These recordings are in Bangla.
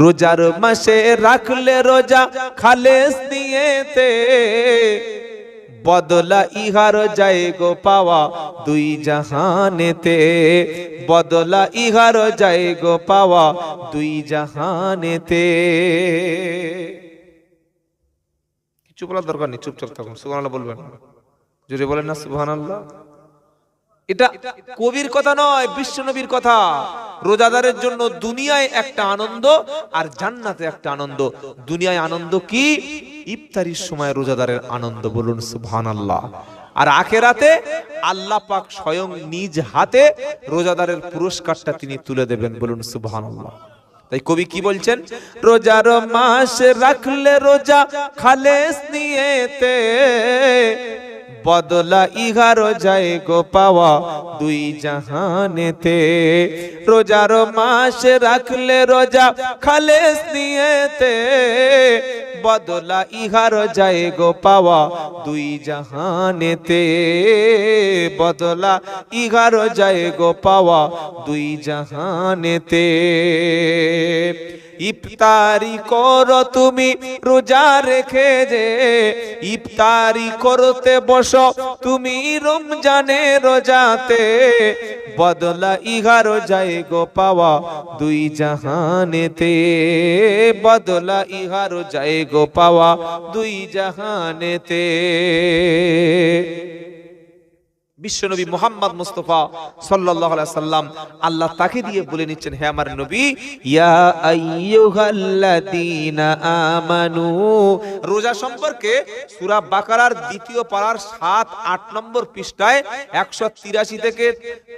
রোজার মাসে রাখলে রোজা খালেস নিয়েতে বদলা ইহার যায় গো পাওয়া দুই জাহানেতে। বদলা ইহার যায় গো পাওয়া দুই জাহানেতে। কিছু বলার দরকার নেই চুপচাপ থাকুন সুবহানাল্লাহ বলবেন। জোরে বলেন না সুবহানাল্লাহ। এটা কবির কথা নয় বিশ্বনবীর কথা। রোজাদারের জন্য দুনিয়ায় একটা আনন্দ আর জান্নাতে একটা আনন্দ। দুনিয়ায় আনন্দ কি? ইফতারির সময় রোজাদারের আনন্দ, বলুন সুবহানাল্লাহ। আর আখেরাতে আল্লাহ পাক স্বয়ং নিজ হাতে রোজাদারের পুরস্কারটা তিনি তুলে দেবেন, বলুন সুবহানাল্লাহ। তাই কবি কি বলছেন? রোজার মাস রাখলে রোজা খালেস নিয়েতে বদলা ইহার যায় গো পাওয়া দুই জাহানেতে। রোজার মাস রাখলে রোজা খালেস নিয়েতে। বদলা ইহার যায় গো পাওয়া। দুই জাহানেতে বদলা ইহার যায় গো পাওয়া। দুই জাহানেতে ইফতারি করো তুমি রোজা রেখে যে, ইফতারি করতে বসো তুমি রমজানে রোজাতে। বদলা ইহার যায় গো পাওয়া দুই জাহানেতে। বদলা ইহার যায় গো পাওয়া দুই জাহানেতে। বিশ্বনবী মোহাম্মদ মুস্তফা সাল্লাল্লাহু সাল্লাম আল্লাহ তাকে দিয়ে বলে নিচ্ছেন, হে আমার নবী আমানু। রোজা সম্পর্কে সূরা বাকারার দ্বিতীয় পারার 7 8 নম্বর পৃষ্ঠায় 183 থেকে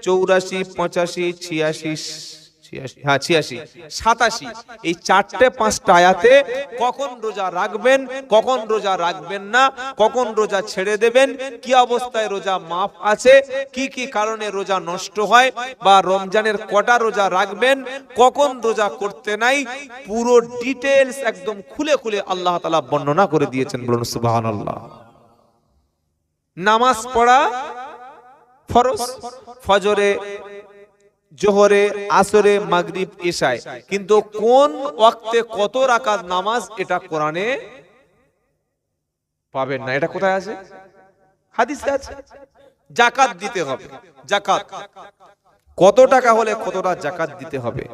84 85 86 ছিয়াশি হ্যাঁ ছেড়ে কি অবস্থায় নষ্ট হয়, বা রমজানের কটা রোজা রাখবেন, কখন রোজা করতে নাই, পুরো ডিটেলস একদম খুলে খুলে আল্লাহ তালা বর্ণনা করে দিয়েছেন, বলুন সুবাহ নামাজ পড়া ফজরে জোহরে, আসরে, মাগরিব, এশায়। কিন্তু কোন ওয়াক্তে কত রাকাত নামাজ এটা কোরআনে পাবেন না। এটা কোথায় আছে? হাদিসে আছে। জাকাত দিতে হবে। জাকাত। কত টাকা হলে কতটা জাকাত দিতে হবে?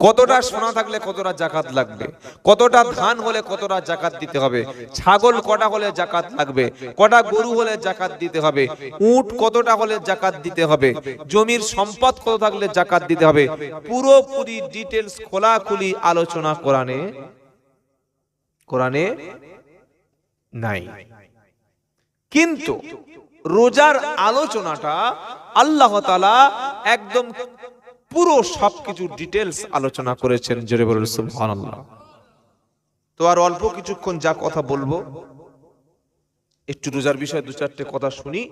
কতটা সোনা থাকলে কতটা জাকাত লাগবে? কতটা ধান হলে কতটা জাকাত দিতে হবে? ছাগল কটা হলে জাকাত লাগবে? কটা গরু হলে জাকাত দিতে হবে? উট কতটা হলে জাকাত দিতে হবে? জমির সম্পদ কত থাকলে জাকাত দিতে হবে? পুরোপুরি ডিটেলস খোলাখুলি আলোচনা কোরআনে কোরআনে নাই। কিন্তু রোজার আলোচনাটা আল্লাহ তালা একদম পুরো সবকিছু ডিটেলস আলোচনা করেছেন, জোরে বলুন তো আর অল্প কিছুক্ষণ যা কথা বলব, একটু রোজার বিষয়ে দু চারটে কথা শুনি,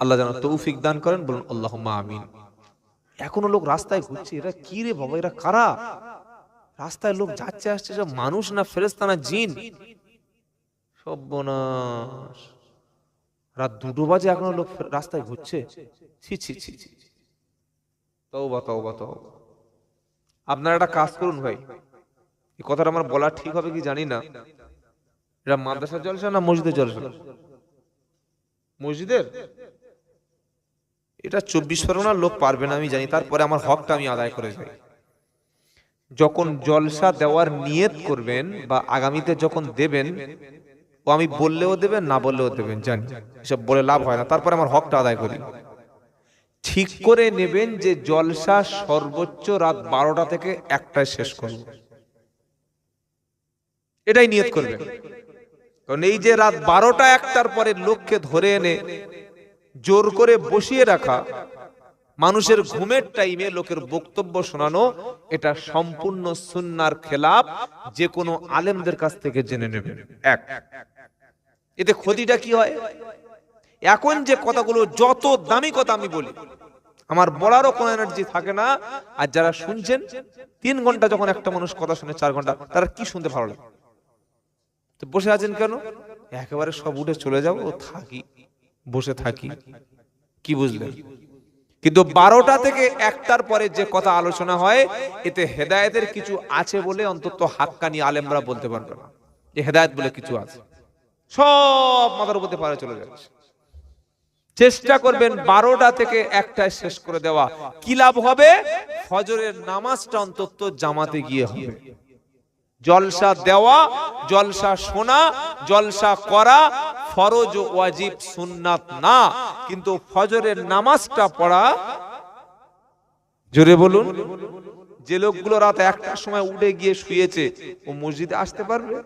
আল্লাহ যেন তৌফিক দান করেন, বলুন আল্লাহ আমিন। এখনও লোক রাস্তায় ঘুরছে, এরা কি রে বাবা, এরা কারা? রাস্তায় লোক যাচ্ছে, আসছে, সব মানুষ না ফেরেস্তা না জিন সর্বনাশ রাত দুটো বাজে এখনও লোক রাস্তায় ঘুরছে। ছি ছি ছি ছি। তওবা তওবা তওবা। আপনারা একটা কাজ করুন ভাই। এই কথাটা আমার বলা ঠিক হবে কি জানি না। এটা মাদ্রাসার জলসা না মসজিদের জলসা? মসজিদের? এটা চব্বিশ পরগনার লোক পারবে না, আমি জানি। তারপরে আমার হকটা আমি আদায় করে যাই। যখন জলসা দেওয়ার নিয়ত করবেন বা আগামীতে যখন দেবেন ও আমি বললেও দেবেন, না বললেও দেবেন, জানি। এসব বলে লাভ হয় না। তারপরে আমার হকটা আদায় করি। ঠিক করে নেবেন যে জলসা সর্বোচ্চ রাত বারোটা থেকে একটায় শেষ করব। এটাই নিয়ত করবেন। কারণ এই যে রাত বারোটা একটার পরে লোককে ধরে এনে জোর করে বসিয়ে রাখা মানুষের ঘুমের টাইমে লোকের বক্তব্য শোনানো, এটা সম্পূর্ণ সুন্নার খেলাপ যে কোনো আলেমদের কাছ থেকে জেনে নেবেন এক। এতে ক্ষতিটা কি হয়? এখন যে কথাগুলো যত দামি কথা আমি বলি, আমার বলারও কোনো এনার্জি থাকে না, আর যারা শুনছেন, তিন ঘণ্টা যখন একটা মানুষ কথা শুনে চার ঘণ্টা, তারা কি শুনতে ভালো লাগে? তো বসে আছেন কেন? একেবারে সব উঠে চলে যাব, থাকি, বসে থাকি। কি বুঝলেন? কিন্তু বারোটা থেকে একটার পরে যে কথা আলোচনা হয়, এতে হেদায়েতের কিছু আছে বলে অন্তত হাক্কানি আলেমরা বলতে পারবে না। যে হেদায়েত বলে কিছু আছে। সব মাথার উপর পারে চলে যাচ্ছে। চেষ্টা করবেন বারোটা থেকে একটায় শেষ করে দেওয়া। কি লাভ হবে? ফজরের নামাজটা অন্তত জামাতে গিয়ে হবে। জলসা দেওয়া, জলসা শোনা, জলসা করা, ফরজ ওয়াজিব সুন্নাত না। কিন্তু ফজরের নামাজটা পড়া, জোরে বলুন, যে লোকগুলো রাত একটার সময় উঠে গিয়ে শুয়েছে, ও মসজিদে আসতে পারবে?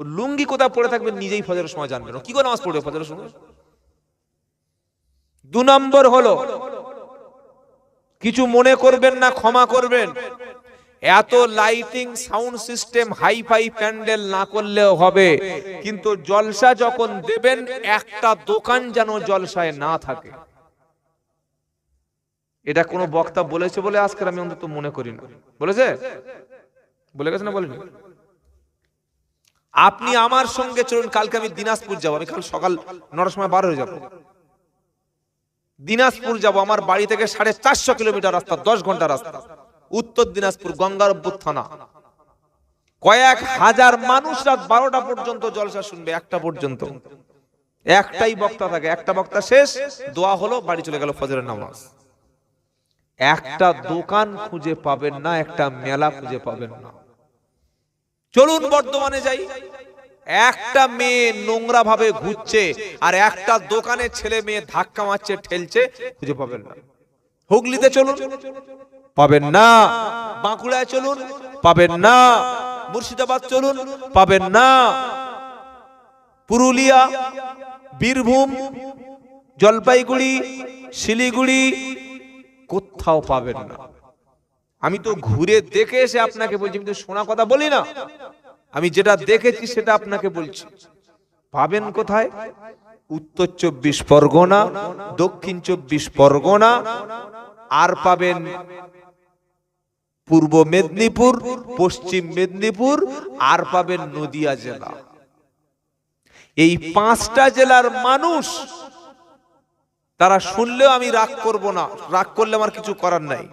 ও লুঙ্গি কোথায় পড়ে থাকবে নিজেই ফজরের সময় জানবে না। কি করে নামাজ পড়বে ফজরের সময়? দু নম্বর হলো, কিছু মনে করবেন না, ক্ষমা করবেন। এত lighting sound system hi fi pandal না করলেও হবে। কিন্তু জলসা যখন দেবেন, একটা দোকান যেন জলসায় না থাকে। এটা কোনো বক্তা বলেছে বলে আজকে আমি অন্তত মনে করি না। বলেছে? বলে গেছে না বলেনি? আপনি আমার সঙ্গে চলুন, কালকে আমি দিনাজপুর যাব। আমি কাল সকাল নটার সময় বার হয়ে যাব। দিনাজপুর যাব। আমার বাড়ি থেকে সাড়ে চারশো কিলোমিটার রাস্তা, দশ ঘণ্টা রাস্তা। উত্তর দিনাজপুর গঙ্গারব্বর থানা কয়েক হাজার মানুষ রাত বারোটা পর্যন্ত জলসা শুনবে, একটা পর্যন্ত। একটাই বক্তা থাকে, একটা বক্তা শেষ, দোয়া হলো, বাড়ি চলে গেল ফজরের নামাজ। একটা দোকান খুঁজে পাবেন না, একটা মেলা খুঁজে পাবেন না। চলুন বর্ধমানে যাই। একটা মেয়ে নোংরা ভাবে ঘুরছে, আর একটা দোকানে ছেলে মেয়ে ধাক্কা মারছে, ঠেলছে, খুঁজে পাবেন না। হুগলিতে চলুন। পাবেন না। বাঁকুড়ায় চলুন। পাবেন না। মুর্শিদাবাদ চলুন। পাবেন না। পুরুলিয়া, বীরভূম, জলপাইগুড়ি, শিলিগুড়ি কোথাও পাবেন না। আমি তো ঘুরে দেখে এসে আপনাকে বলছি, আমি তো শোনা কথা বলি না। আমি যেটা দেখেছি সেটা আপনাকে বলছি। পাবেন কোথায়? উত্তর চব্বিশ পরগনা, দক্ষিণ চব্বিশ পরগনা, আর পাবেন পূর্ব মেদিনীপুর, পশ্চিম মেদিনীপুর, আর পাবেন নদিয়া জেলা। এই পাঁচটা জেলার মানুষ, তারা শুনলেও আমি রাগ করব না, রাগ করলে আমার কিছু করার নাই।